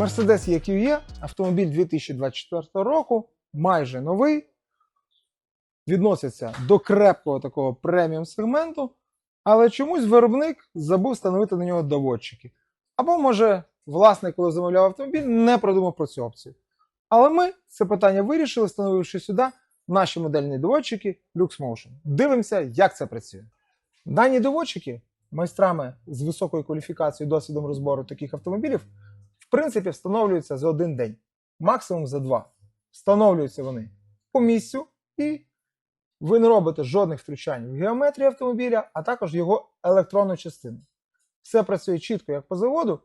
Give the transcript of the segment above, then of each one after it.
Mercedes EQE, автомобіль 2024 року, майже новий, відноситься до крепкого такого преміум сегменту, але чомусь виробник забув встановити на нього доводчики. Або, може, власник, коли замовляв автомобіль, не продумав про цю опцію. Але ми це питання вирішили, встановивши сюди наші модельні доводчики LuxMotion. Дивимося, як це працює. Дані доводчики майстрами з високою кваліфікацією досвідом розбору таких автомобілів, принципі, встановлюються за один день, максимум за два. Встановлюються вони по місцю, і ви не робите жодних втручань в геометрію автомобіля, а також його електронну частину. Все працює чітко, як по заводу,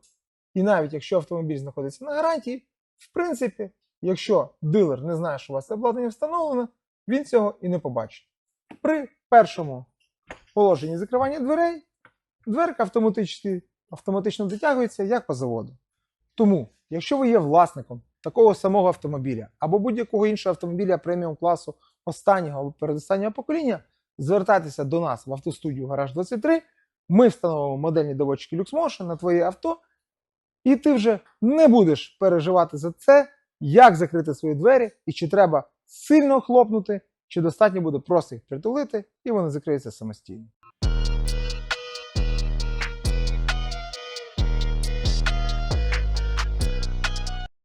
і навіть якщо автомобіль знаходиться на гарантії, в принципі, якщо дилер не знає, що у вас обладнання встановлено, він цього і не побачить. При першому положенні закривання дверей дверка автоматично дотягується як по заводу. Тому, якщо ви є власником такого самого автомобіля або будь-якого іншого автомобіля преміум класу останнього або передостаннього покоління, звертайтеся до нас в автостудію Гараж 23. Ми встановимо модельні доводчики LuxMotion на твоє авто, і ти вже не будеш переживати за це, як закрити свої двері, і чи треба сильно хлопнути, чи достатньо буде просто їх притулити, і вони закриються самостійно.